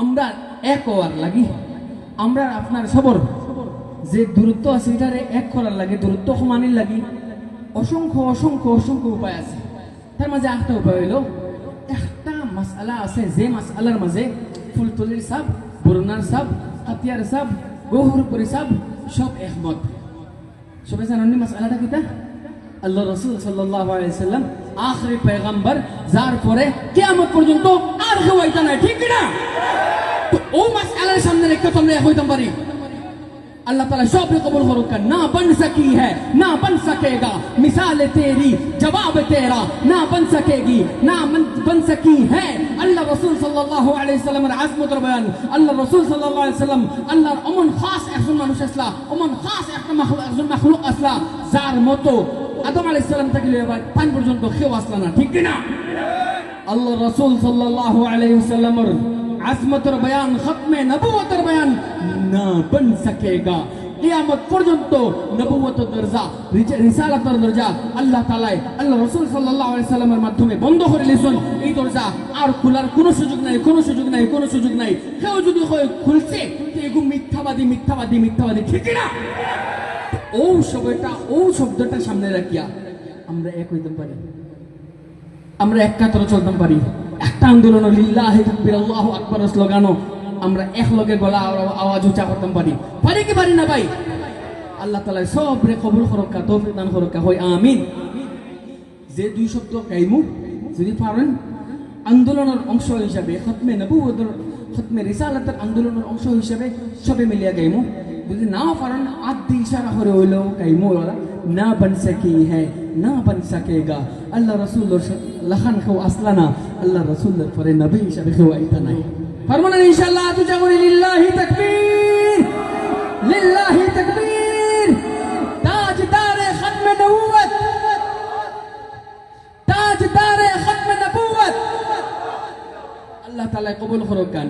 আমরা এক হওয়ার লাগি। আমরা আপনার সবর। যে দূরত্ব আছে এটারে এক করার লাগে, দূরত্ব সমানির লাগি। অসংখ্য অসংখ্য অসংখ্য উপায় আছে। তার মাঝে একটা উপায় হইল, একটা মাসালা আছে, যে মাসালার মাঝে ফুলতলির সাপ, বরুণার সাপ, হাতিয়ার সাপ গহুরপুরি সাপ, সব একমত। সবাই জানেন মাসালাটা কিতা আল্লাহ রসুল সাল্লাহ আলাইসাল্লাম আখরি পেগাম্বার যার পরে কেয়ামত পর্যন্ত আর কেউ নাই, ঠিক না আমাদের একটু তোমরা হইতাম পারি। আল্লাহ তালা সব কবুল করুক। না বন সকি হ্যাঁ না বন সকেগা। মিসাল তেরি, জবাব তেরা। না বন সকেগি, না বন সকি হ্যাঁ আল্লাহ রসুল সাল্লাহ আলাইসাল্লামের আজমতর বয়ান, আল্লাহ রসুল সাল্লাহ আলাইসাল্লাম আল্লাহর অমন খাস একজন মানুষ আসলা, অমন খাস একটা একজন মাখলুক আসলা, যার মতো আদম আলাইসাল্লাম থেকে এবার পান পর্যন্ত কেউ আসলা না। ঠিক না আল্লাহ রসুল সাল্লাহ আলাইসাল্লামর আজমতের বয়ান, খতমে নবুয়তের বয়ান না বন সকেগা। কিয়ামত পর্যন্ত নবুয়তের দরজা, রিজ- রিসালাতের দরজা আল্লাহ তাআলাই আল্লাহ রাসূল সাল্লাল্লাহু আলাইহি সাল্লামের মাধ্যমে বন্ধ করে লিসুন এই দরজা আর খোলার কোনো সুযোগ নাই, কোনো সুযোগ নাই, কোনো সুযোগ নাই। কেউ যদি হয় খুলছে এগু মিথ্যাবাদী মিথ্যাবাদী মিথ্যাবাদী, ঠিক না ও শব্দটা ও শব্দটা সামনে রাখিয়া আমরা এক হইতে পারি। আমরা এক কাতরে চলতাম পারি। একটা আন্দোলন লিল্লাহি তাকবীর আল্লাহু আকবার স্লোগানও আমরা এক লগে গলা আওয়া- আওয়াজ উঁচা করতাম পারি পারি কি পারি না ভাই? আল্লাহ তাআলা সব রে কবুল করকা তৌফিক দান করকা হয়, আমিন। যে দুই শব্দ কাইমু যদি পারেন আন্দোলনের অংশ হিসাবে খতমে নবুয়তের খতমে রিসালাতের আন্দোলনের অংশ হিসাবে সবে মিলিয়া গাইমু। যদি নাও পারেন আদি ইশারা করে হইলেও গাইমু ওরা না বন সকি হ্যাঁ না বন সকেগা আল্লাহ রসুল্লর লখান কেউ আসলা না আল্লাহ রসুল্লর পরে নবী হিসাবে কেউ আইতা নাই পারব না ইনশাল্লাহ তু যেমন লিল্লাহি তাকবীর লিল্লাহি তাকবীর তাজদারে খতমে নবুয়ত তাজদারে খতমে নবুয়ত আল্লাহ তাআলা কবুল করুক গান